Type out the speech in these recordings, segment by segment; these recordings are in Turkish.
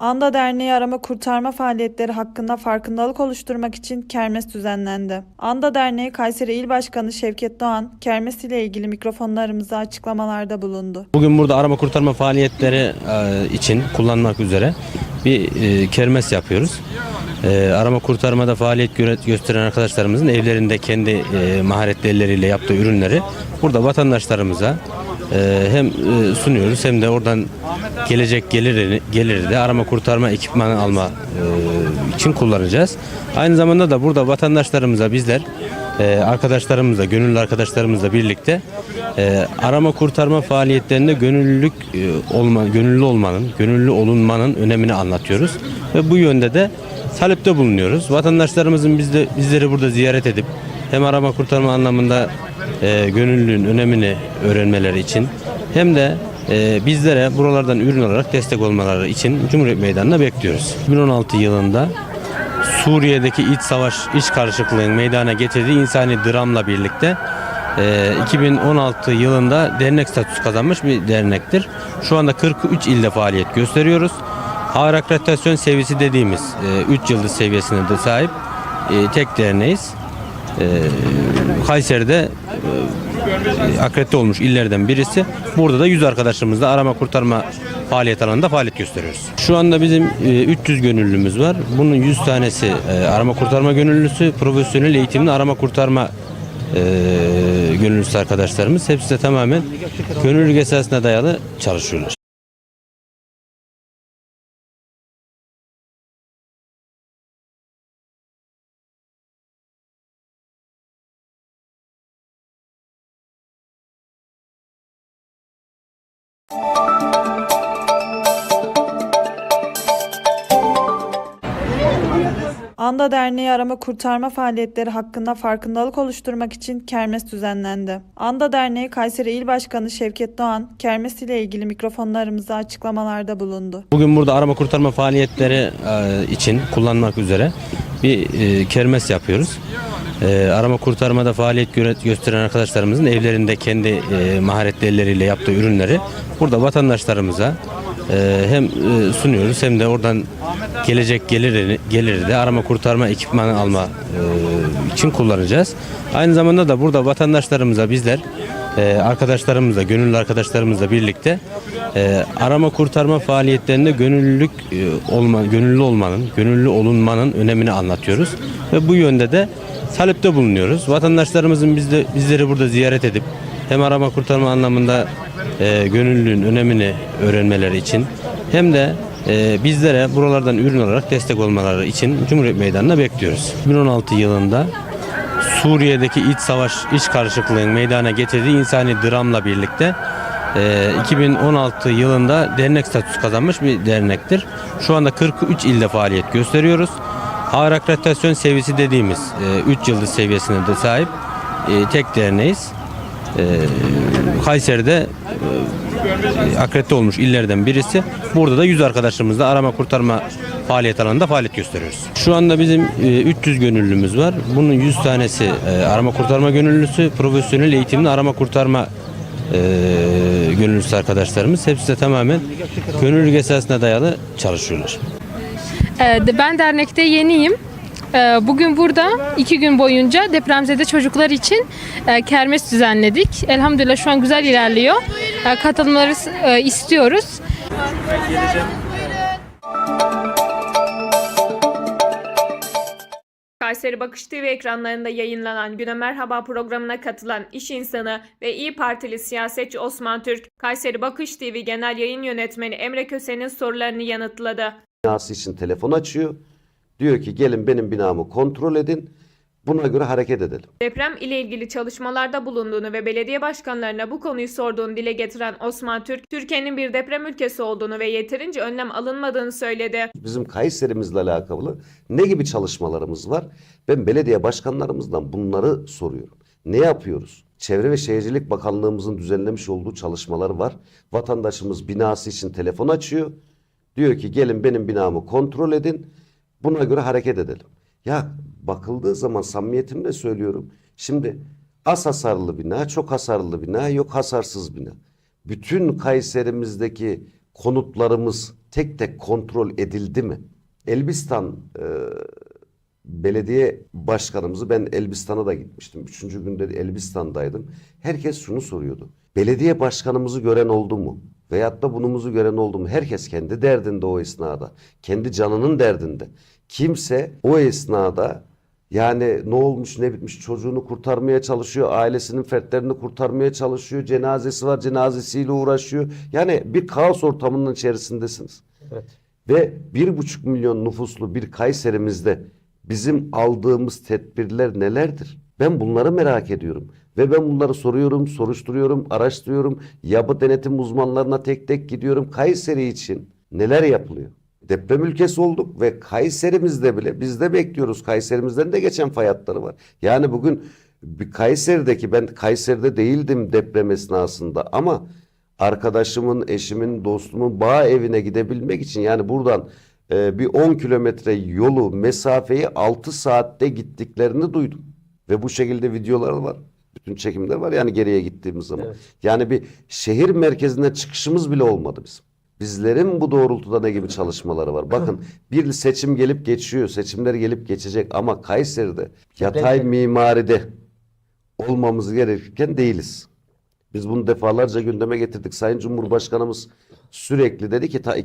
Anda Derneği arama kurtarma faaliyetleri hakkında farkındalık oluşturmak için kermes düzenlendi. Anda Derneği Kayseri İl Başkanı Şevket Doğan, kermes ile ilgili mikrofonlarımıza açıklamalarda bulundu. Bugün burada arama kurtarma faaliyetleri e, için kullanmak üzere bir e, kermes yapıyoruz. E, Arama kurtarmada faaliyet gösteren arkadaşlarımızın evlerinde kendi e, maharetli elleriyle yaptığı ürünleri burada vatandaşlarımıza e, hem e, sunuyoruz hem de oradan gelecek geliri, geliri de arama kurtarma ekipmanı alma e, için kullanacağız. Aynı zamanda da burada vatandaşlarımıza bizler e, arkadaşlarımızla, gönüllü arkadaşlarımızla birlikte e, arama kurtarma faaliyetlerinde gönüllülük e, olma, gönüllü olmanın, gönüllü olunmanın önemini anlatıyoruz ve bu yönde de talepte bulunuyoruz. Vatandaşlarımızın bizde bizleri burada ziyaret edip hem arama kurtarma anlamında e, gönüllülüğün önemini öğrenmeleri için hem de e, bizlere buralardan ürün olarak destek olmaları için Cumhuriyet Meydanı'na bekliyoruz. 2016 yılında Suriye'deki iç savaş, iç karışıklığın meydana getirdiği insani dramla birlikte e, 2016 yılında dernek statüsü kazanmış bir dernektir. Şu anda 43 ilde faaliyet gösteriyoruz. Ağır akreditasyon seviyesi dediğimiz 3 yıldız seviyesine de sahip e, tek derneğiz. E, Kayseri'de e, akredite olmuş illerden birisi. Burada da 100 arkadaşımızla arama kurtarma faaliyet alanında faaliyet gösteriyoruz. Şu anda bizim e, 300 gönüllümüz var. Bunun 100 tanesi e, arama kurtarma gönüllüsü, profesyonel eğitimli arama kurtarma e, gönüllüsü arkadaşlarımız. Hepsi de tamamen gönüllülük esasına dayalı çalışıyorlar. Anda Derneği arama kurtarma faaliyetleri hakkında farkındalık oluşturmak için kermes düzenlendi. Anda Derneği Kayseri İl Başkanı Şevket Doğan, kermes ile ilgili mikrofonlarımıza açıklamalarda bulundu. Bugün burada arama kurtarma faaliyetleri e, için kullanmak üzere bir e, kermes yapıyoruz. E, Arama kurtarmada faaliyet gösteren arkadaşlarımızın evlerinde kendi e, maharetli elleriyle yaptığı ürünleri burada vatandaşlarımıza e, hem e, sunuyoruz hem de oradan gelecek geliri, geliri de arama kurtarma ekipmanı alma e, için kullanacağız. Aynı zamanda da burada vatandaşlarımıza bizler e, arkadaşlarımızla, gönüllü arkadaşlarımızla birlikte e, arama kurtarma faaliyetlerinde gönüllülük e, olma, gönüllü olmanın, gönüllü olunmanın önemini anlatıyoruz ve bu yönde de talepte bulunuyoruz. Vatandaşlarımızın bizde bizleri burada ziyaret edip hem arama kurtarma anlamında e, gönüllülüğün önemini öğrenmeleri için hem de e, bizlere buralardan ürün olarak destek olmaları için Cumhuriyet Meydanı'na bekliyoruz. 2016 yılında Suriye'deki iç savaş, iç karışıklığın meydana getirdiği insani dramla birlikte e, 2016 yılında dernek statüsü kazanmış bir dernektir. Şu anda 43 ilde faaliyet gösteriyoruz. Ağır akreditasyon seviyesi dediğimiz 3 yıldız seviyesine de sahip e, tek derneğiz. E, Kayseri'de e, akredite olmuş illerden birisi. Burada da 100 arkadaşımızla arama kurtarma faaliyet alanında faaliyet gösteriyoruz. Şu anda bizim e, 300 gönüllümüz var. Bunun 100 tanesi e, arama kurtarma gönüllüsü, profesyonel eğitimli arama kurtarma e, gönüllüsü arkadaşlarımız. Hepsi de tamamen gönüllülük esasına dayalı çalışıyorlar. Ee, Ben dernekte yeniyim. Ee, Bugün burada iki gün boyunca depremzede çocuklar için e, kermes düzenledik. Elhamdülillah şu an güzel ilerliyor. Ee, Katılımları e, istiyoruz. Kayseri Bakış TV ekranlarında yayınlanan Güne Merhaba programına katılan iş insanı ve İyi Partili siyasetçi Osman Türk, Kayseri Bakış TV Genel Yayın Yönetmeni Emre Köse'nin sorularını yanıtladı. Binası için telefon açıyor. Diyor ki gelin benim binamı kontrol edin. Buna göre hareket edelim. Deprem ile ilgili çalışmalarda bulunduğunu ve belediye başkanlarına bu konuyu sorduğunu dile getiren Osman Türk, Türkiye'nin bir deprem ülkesi olduğunu ve yeterince önlem alınmadığını söyledi. Bizim Kayserimizle alakalı ne gibi çalışmalarımız var? Ben belediye başkanlarımızdan bunları soruyorum. Ne yapıyoruz? Çevre ve Şehircilik Bakanlığımızın düzenlemiş olduğu çalışmalar var. Vatandaşımız binası için telefon açıyor. Diyor ki gelin benim binamı kontrol edin. Buna göre hareket edelim. Ya bakıldığı zaman samimiyetimle söylüyorum. Şimdi Az hasarlı bina, çok hasarlı bina, yok hasarsız bina. Bütün Kayserimizdeki konutlarımız tek tek kontrol edildi mi? Elbistan e, belediye başkanımızı ben Elbistan'a da gitmiştim. Üçüncü günde de Elbistan'daydım. Herkes şunu soruyordu. Belediye başkanımızı gören oldu mu? Veyahut da bunumuzu gören oldu mu? Herkes kendi derdinde o esnada. Kendi canının derdinde. Kimse o esnada yani ne olmuş ne bitmiş çocuğunu kurtarmaya çalışıyor. Ailesinin fertlerini kurtarmaya çalışıyor. Cenazesi var cenazesiyle uğraşıyor. Yani bir kaos ortamının içerisindesiniz. Ve bir buçuk milyon nüfuslu bir Kayserimizde bizim aldığımız tedbirler nelerdir? Ben bunları merak ediyorum. Ve ben bunları soruyorum, soruşturuyorum, araştırıyorum. Yapı denetim uzmanlarına tek tek gidiyorum. Kayseri için neler yapılıyor? Deprem ülkesi olduk ve Kayserimizde bile biz de bekliyoruz. Kayserimizden de geçen fay hatları var. Yani bugün bir Kayseri'deki ben Kayseri'de değildim deprem esnasında ama arkadaşımın, eşimin, dostumun bağ evine gidebilmek için yani buradan e, bir 10 kilometre yolu mesafeyi 6 saatte gittiklerini duydum. Ve bu şekilde videolar var. Bütün çekimler var yani geriye gittiğimiz zaman. Yani bir şehir merkezinden çıkışımız bile olmadı bizim. Bizlerin bu doğrultuda ne gibi çalışmaları var? Bakın bir seçim gelip geçiyor, seçimler gelip geçecek ama Kayseri'de yatay mimaride olmamız gerekirken değiliz. Biz bunu defalarca gündeme getirdik. Sayın Cumhurbaşkanımız sürekli dedi ki ta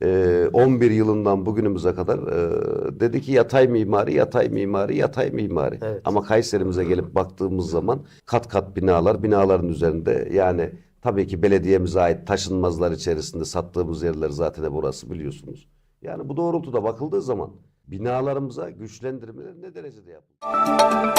2011 yılından bugünümüze kadar e, dedi ki yatay mimari, yatay mimari, yatay mimari. Evet. Ama Kayserimize gelip baktığımız zaman kat kat binalar, binaların üzerinde yani tabii ki belediyemize ait taşınmazlar içerisinde sattığımız yerler zaten hep orası biliyorsunuz. Yani bu doğrultuda bakıldığı zaman binalarımıza güçlendirmeler ne derecede yapılıyor?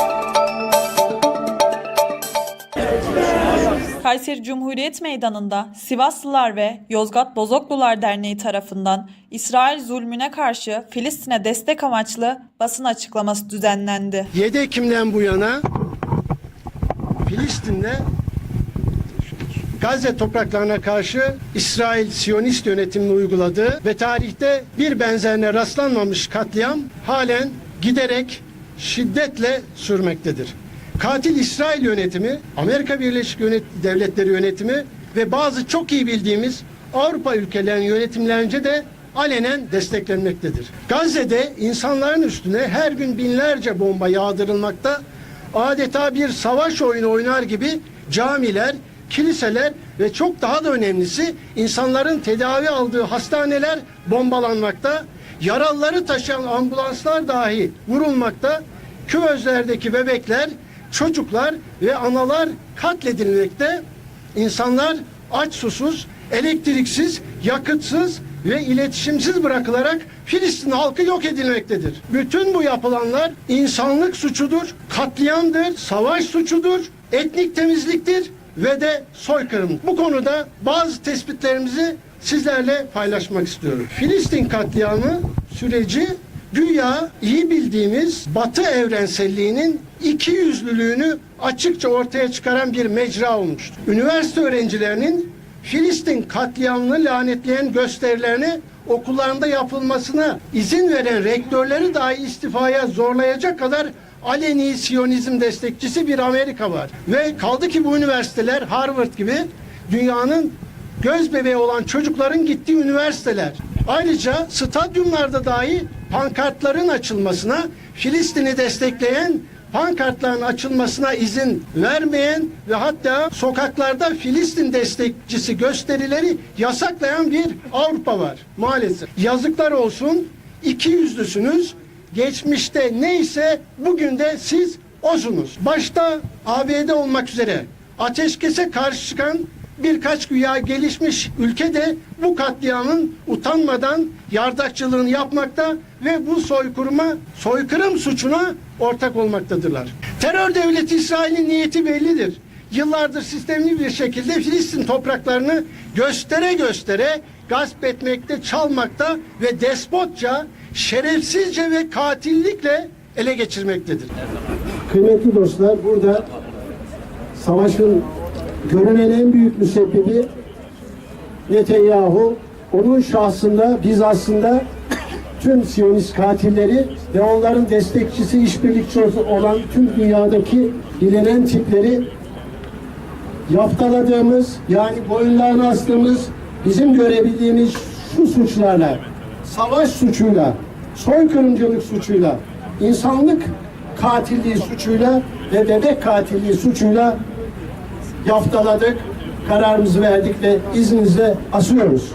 Kayseri Cumhuriyet Meydanı'nda Sivaslılar ve Yozgat Bozoklular Derneği tarafından İsrail zulmüne karşı Filistin'e destek amaçlı basın açıklaması düzenlendi. 7 Ekim'den bu yana Filistin'de Gazze topraklarına karşı İsrail Siyonist yönetimini uyguladığı ve tarihte bir benzerine rastlanmamış katliam halen giderek şiddetle sürmektedir. Katil İsrail yönetimi, Amerika Birleşik Devletleri yönetimi ve bazı çok iyi bildiğimiz Avrupa ülkelerinin yönetimlerince de alenen desteklenmektedir. Gazze'de insanların üstüne her gün binlerce bomba yağdırılmakta, adeta bir savaş oyunu oynar gibi camiler, kiliseler ve çok daha da önemlisi insanların tedavi aldığı hastaneler bombalanmakta, yaralıları taşıyan ambulanslar dahi vurulmakta, küvezlerdeki bebekler, çocuklar ve analar katledilmekte, insanlar aç susuz, elektriksiz, yakıtsız ve iletişimsiz bırakılarak Filistin halkı yok edilmektedir. Bütün bu yapılanlar insanlık suçudur, katliamdır, savaş suçudur, etnik temizliktir ve de soykırım. Bu konuda bazı tespitlerimizi sizlerle paylaşmak istiyorum. Filistin katliamı süreci güya iyi bildiğimiz Batı evrenselliğinin iki yüzlülüğünü açıkça ortaya çıkaran bir mecra olmuştur. Üniversite öğrencilerinin Filistin katliamını lanetleyen gösterilerini okullarında yapılmasına izin veren rektörleri dahi istifaya zorlayacak kadar aleni Siyonizm destekçisi bir Amerika var. Ve kaldı ki bu üniversiteler Harvard gibi dünyanın göz bebeği olan çocukların gittiği üniversiteler. Ayrıca stadyumlarda dahi pankartların açılmasına, Filistin'i destekleyen pankartların açılmasına izin vermeyen ve hatta sokaklarda Filistin destekçisi gösterileri yasaklayan bir Avrupa var maalesef. Yazıklar olsun iki yüzlüsünüz. Geçmişte neyse bugün de siz osunuz. Başta ABD olmak üzere ateşkese karşı çıkan birkaç güya gelişmiş ülke de bu katliamın utanmadan yardakçılığını yapmakta ve bu soykırıma, soykırım suçuna ortak olmaktadırlar. Terör devleti İsrail'in niyeti bellidir. Yıllardır sistemli bir şekilde Filistin topraklarını göstere göstere gasp etmekte, çalmakta ve despotça, şerefsizce ve katillikle ele geçirmektedir. Kıymetli dostlar burada savaşın görünen en büyük müsebbibi Netanyahu. Onun şahsında biz aslında tüm Siyonist katilleri ve onların destekçisi, işbirlikçisi olan tüm dünyadaki bilinen tipleri yaptaladığımız yani boyunlarını astığımız bizim görebildiğimiz şu suçlarla savaş suçuyla soykırımcılık suçuyla insanlık katilliği suçuyla ve bebek katilliği suçuyla yaftaladık kararımızı verdik ve izninizle asıyoruz.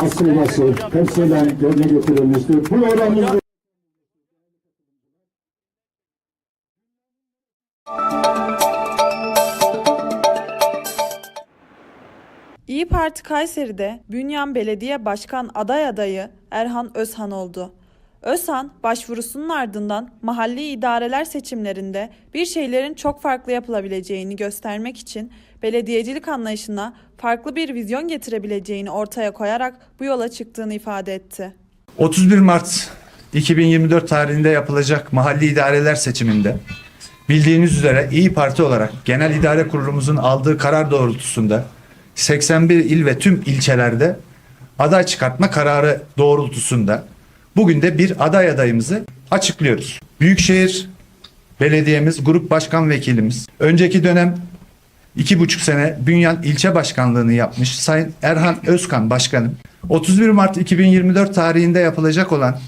Asılması hepsinden yerine getirilmiştir. Bu oranımızı İyi Parti Kayseri'de Bünyan Belediye Başkan aday adayı Erhan Özhan oldu. Özhan, başvurusunun ardından mahalli idareler seçimlerinde bir şeylerin çok farklı yapılabileceğini göstermek için belediyecilik anlayışına farklı bir vizyon getirebileceğini ortaya koyarak bu yola çıktığını ifade etti. 31 Mart 2024 tarihinde yapılacak mahalli idareler seçiminde bildiğiniz üzere İyi Parti olarak Genel İdare Kurulumuzun aldığı karar doğrultusunda 81 il ve tüm ilçelerde aday çıkartma kararı doğrultusunda bugün de bir aday adayımızı açıklıyoruz. Büyükşehir Belediyemiz Grup Başkan Vekilimiz önceki dönem iki buçuk sene Bünyan ilçe başkanlığını yapmış Sayın Erhan Özkan Başkanım 31 Mart 2024 tarihinde yapılacak olan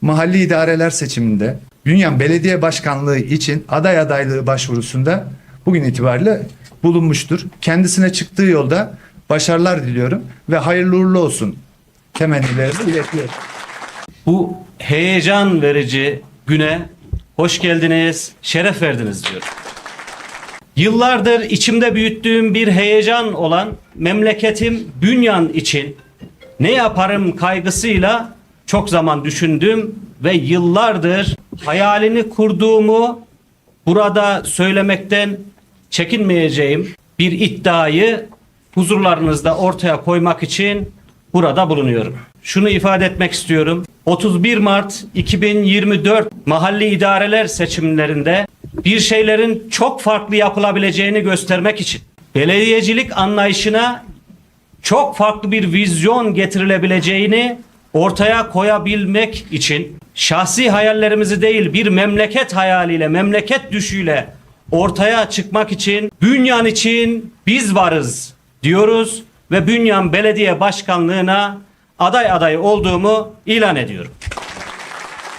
mahalli idareler seçiminde Bünyan Belediye Başkanlığı için aday adaylığı başvurusunda bugün itibariyle bulunmuştur. Kendisine çıktığı yolda başarılar diliyorum ve hayırlı uğurlu olsun temennilerimi iletiyorum. Bu heyecan verici güne hoş geldiniz, şeref verdiniz diyorum. Yıllardır içimde büyüttüğüm bir heyecan olan memleketim Bünyan için ne yaparım kaygısıyla çok zaman düşündüm ve yıllardır hayalini kurduğumu burada söylemekten çekinmeyeceğim bir iddiayı huzurlarınızda ortaya koymak için burada bulunuyorum. Şunu ifade etmek istiyorum. 31 Mart 2024 mahalli idareler seçimlerinde bir şeylerin çok farklı yapılabileceğini göstermek için belediyecilik anlayışına çok farklı bir vizyon getirilebileceğini ortaya koyabilmek için şahsi hayallerimizi değil bir memleket hayaliyle, memleket düşüyle ortaya çıkmak için Bünyan için biz varız diyoruz ve Bünyan Belediye Başkanlığına aday adayı olduğumu ilan ediyorum.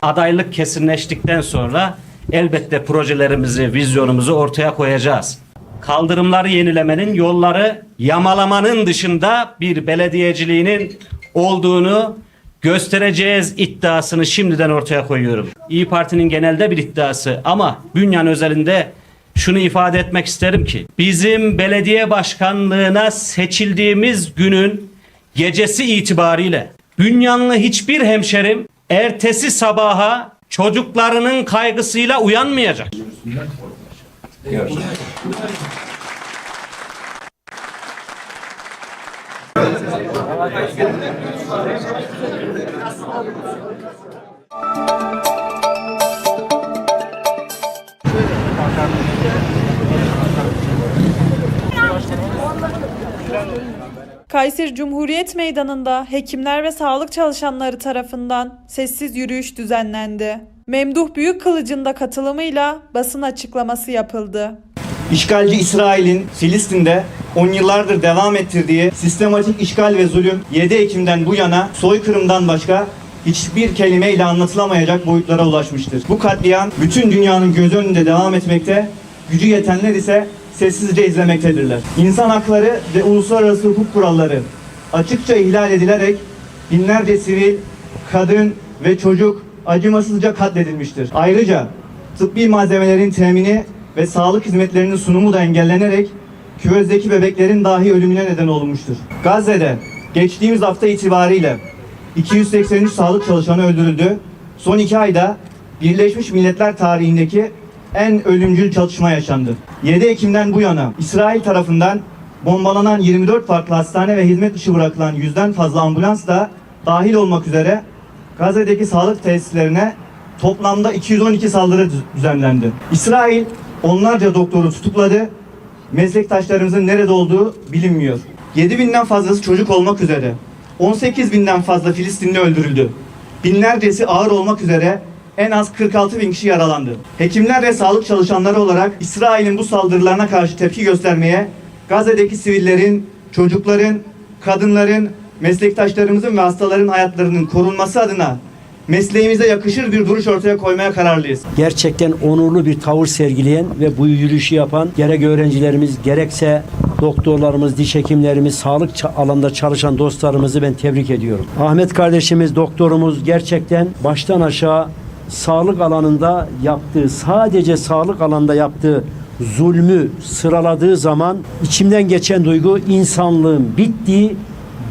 Adaylık kesinleştikten sonra elbette projelerimizi, vizyonumuzu ortaya koyacağız. Kaldırımları yenilemenin, yolları yamalamanın dışında bir belediyeciliğinin olduğunu göstereceğiz iddiasını şimdiden ortaya koyuyorum. İyi Parti'nin genelde bir iddiası ama Bünyan özelinde şunu ifade etmek isterim ki bizim belediye başkanlığına seçildiğimiz günün gecesi itibariyle Bünyanlı hiçbir hemşerim ertesi sabaha çocuklarının kaygısıyla uyanmayacak. Kayseri Cumhuriyet Meydanı'nda hekimler ve sağlık çalışanları tarafından sessiz yürüyüş düzenlendi. Memduh Büyükkılıç'ın da katılımıyla basın açıklaması yapıldı. İşgalci İsrail'in Filistin'de 10 yıllardır devam ettirdiği sistematik işgal ve zulüm 7 Ekim'den bu yana soykırımdan başka hiçbir kelimeyle anlatılamayacak boyutlara ulaşmıştır. Bu katliam bütün dünyanın göz önünde devam etmekte, gücü yetenler ise sessizce izlemektedirler. İnsan hakları ve uluslararası hukuk kuralları açıkça ihlal edilerek binlerce sivil, kadın ve çocuk acımasızca katledilmiştir. Ayrıca tıbbi malzemelerin temini ve sağlık hizmetlerinin sunumu da engellenerek küvezdeki bebeklerin dahi ölümüne neden olmuştur. Gazze'de geçtiğimiz hafta itibariyle 283 sağlık çalışanı öldürüldü. Son iki ayda Birleşmiş Milletler tarihindeki en ölümcül çatışma yaşandı. 7 Ekim'den bu yana İsrail tarafından bombalanan 24 farklı hastane ve hizmet dışı bırakılan yüzden fazla ambulans da dahil olmak üzere Gazze'deki sağlık tesislerine toplamda 212 saldırı düz- düzenlendi. İsrail onlarca doktoru tutukladı. Meslektaşlarımızın nerede olduğu bilinmiyor. 7 binden fazlası çocuk olmak üzere 18 binden fazla Filistinli öldürüldü. binlercesi ağır olmak üzere en az 46 bin kişi yaralandı. Hekimler ve sağlık çalışanları olarak İsrail'in bu saldırılarına karşı tepki göstermeye, Gazze'deki sivillerin, çocukların, kadınların, meslektaşlarımızın ve hastaların hayatlarının korunması adına mesleğimize yakışır bir duruş ortaya koymaya kararlıyız. gerçekten onurlu bir tavır sergileyen ve bu yürüyüşü yapan gerek öğrencilerimiz gerekse doktorlarımız, diş hekimlerimiz, sağlık alanında çalışan dostlarımızı ben tebrik ediyorum. Ahmet kardeşimiz, doktorumuz gerçekten baştan aşağı sağlık alanında yaptığı, sadece sağlık alanında yaptığı zulmü sıraladığı zaman içimden geçen duygu insanlığın bittiği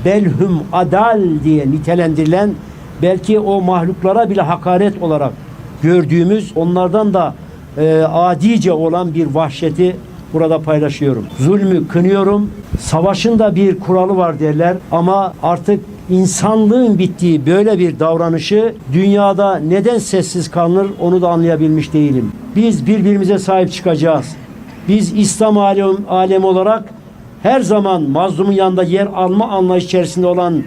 belhum adal diye nitelendirilen belki o mahluklara bile hakaret olarak gördüğümüz onlardan da e, adice olan bir vahşeti burada paylaşıyorum. Zulmü kınıyorum. Savaşın da bir kuralı var derler ama artık insanlığın bittiği böyle bir davranışı dünyada neden sessiz kalınır onu da anlayabilmiş değilim. Biz birbirimize sahip çıkacağız. Biz İslam alem, alemi olarak her zaman mazlumun yanında yer alma anlayış içerisinde olan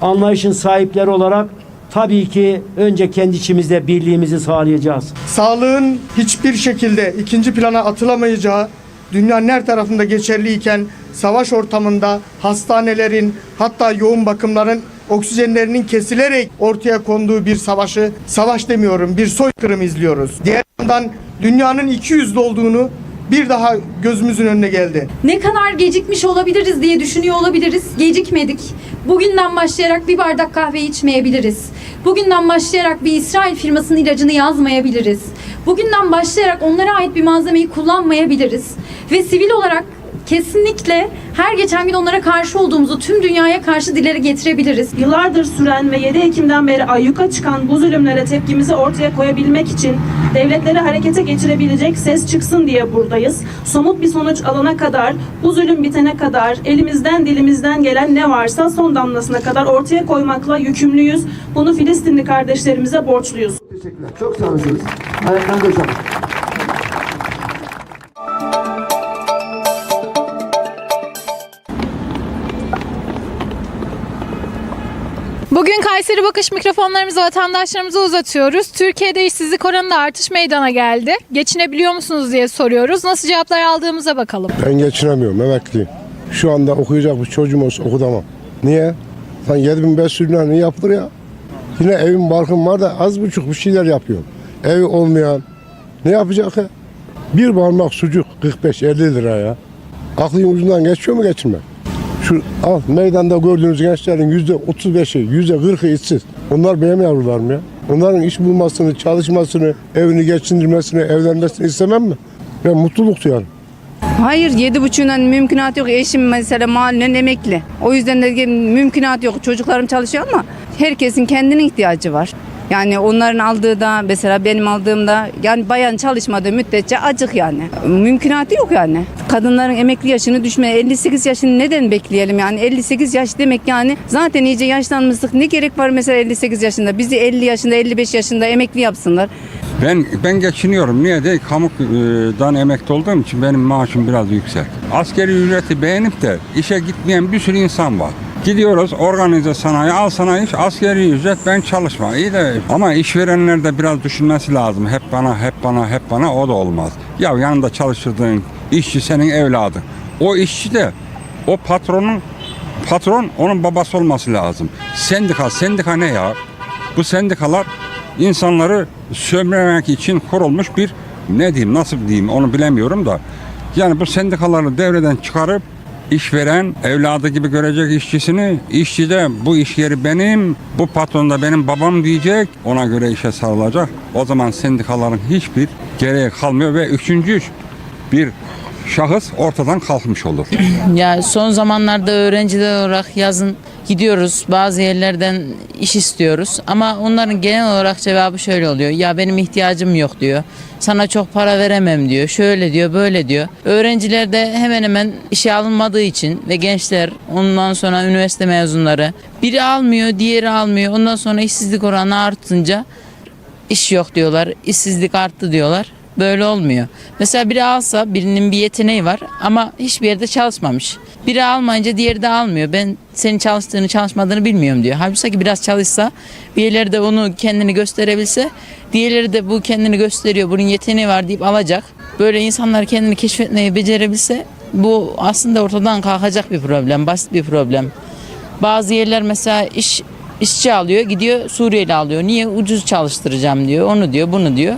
anlayışın sahipleri olarak tabii ki önce kendi içimizde birliğimizi sağlayacağız. Sağlığın hiçbir şekilde ikinci plana atılamayacağı dünyanın her tarafında geçerliyken savaş ortamında hastanelerin hatta yoğun bakımların oksijenlerinin kesilerek ortaya konduğu bir savaşı savaş demiyorum bir soykırım izliyoruz. Diğer yandan dünyanın iki yüzlü olduğunu bir daha gözümüzün önüne geldi. Ne kadar gecikmiş olabiliriz diye düşünüyor olabiliriz. Gecikmedik. Bugünden başlayarak bir bardak kahve içmeyebiliriz. Bugünden başlayarak bir İsrail firmasının ilacını yazmayabiliriz. Bugünden başlayarak onlara ait bir malzemeyi kullanmayabiliriz. Ve sivil olarak kesinlikle her geçen gün onlara karşı olduğumuzu tüm dünyaya karşı dileri getirebiliriz. Yıllardır süren ve 7 Ekim'den beri ayyuka çıkan bu zulümlere tepkimizi ortaya koyabilmek için devletleri harekete geçirebilecek ses çıksın diye buradayız. Somut bir sonuç alana kadar, bu zulüm bitene kadar elimizden dilimizden gelen ne varsa son damlasına kadar ortaya koymakla yükümlüyüz. Bunu Filistinli kardeşlerimize borçluyuz. Teşekkürler. Çok sağ olun. Ayaklarınıza sağlık. Bugün Kayseri Bakış mikrofonlarımızı vatandaşlarımıza uzatıyoruz. Türkiye'de işsizlik oranında artış meydana geldi. Geçinebiliyor musunuz diye soruyoruz. Nasıl cevaplar aldığımıza bakalım. Ben geçinemiyorum, emekliyim. Şu anda okuyacak bir çocuğum olsa okutamam. Niye? Lan 7500 lira ne yapılır ya? Yine evim barkım var da az buçuk bir şeyler yapıyorum. Evi olmayan ne yapacak ya? Bir parmak sucuk 45-50 lira ya. Aklın ucundan geçiyor mu geçinme? Şu al meydanda gördüğünüz gençlerin yüzde 35'i, yüzde 40'ı işsiz. Onlar benim yavrularım ya. Onların iş bulmasını, çalışmasını, evini geçindirmesini, evlenmesini istemem mi? Ben mutluluk duyarım. Hayır yedi buçuğundan mümkünat yok. Eşim mesela mahallenin emekli. O yüzden de mümkünat yok. Çocuklarım çalışıyor ama herkesin kendine ihtiyacı var. Yani onların aldığı da mesela benim aldığımda yani bayan çalışmadığı müddetçe acık yani. Mümkünatı yok yani. Kadınların emekli yaşını düşme 58 yaşını neden bekleyelim yani 58 yaş demek yani zaten iyice yaşlanmıştık. Ne gerek var mesela 58 yaşında? Bizi 50 yaşında 55 yaşında emekli yapsınlar. Ben ben geçiniyorum. Niye de kamudan emekli olduğum için benim maaşım biraz yüksek. Askeri ücreti beğenip de işe gitmeyen bir sürü insan var. Gidiyoruz organize sanayi, al sanayi iş, askeri ücret ben çalışma. İyi de ama işverenler de biraz düşünmesi lazım. Hep bana, hep bana, hep bana o da olmaz. Ya yanında çalıştırdığın işçi senin evladın. O işçi de o patronun patron onun babası olması lazım. Sendika, sendika ne ya? Bu sendikalar insanları sömürmek için kurulmuş bir ne diyeyim nasıl diyeyim onu bilemiyorum da yani bu sendikaları devreden çıkarıp işveren evladı gibi görecek işçisini işçi de bu iş yeri benim bu patron da benim babam diyecek ona göre işe sarılacak o zaman sendikaların hiçbir gereği kalmıyor ve üçüncü bir şahıs ortadan kalkmış olur. Ya son zamanlarda öğrenciler olarak yazın gidiyoruz bazı yerlerden iş istiyoruz. Ama onların genel olarak cevabı şöyle oluyor. Ya benim ihtiyacım yok diyor. Sana çok para veremem diyor. Şöyle diyor böyle diyor. Öğrenciler de hemen hemen işe alınmadığı için ve gençler ondan sonra üniversite mezunları biri almıyor diğeri almıyor. Ondan sonra işsizlik oranı artınca iş yok diyorlar işsizlik arttı diyorlar Böyle olmuyor. Mesela biri alsa birinin bir yeteneği var ama hiçbir yerde çalışmamış. Biri almayınca diğeri de almıyor. Ben senin çalıştığını çalışmadığını bilmiyorum diyor. Halbuki biraz çalışsa bir yerlerde de onu kendini gösterebilse diğerleri de bu kendini gösteriyor bunun yeteneği var deyip alacak. Böyle insanlar kendini keşfetmeyi becerebilse bu aslında ortadan kalkacak bir problem. Basit bir problem. Bazı yerler mesela iş işçi alıyor gidiyor Suriyeli alıyor. Niye ucuz çalıştıracağım diyor onu diyor bunu diyor.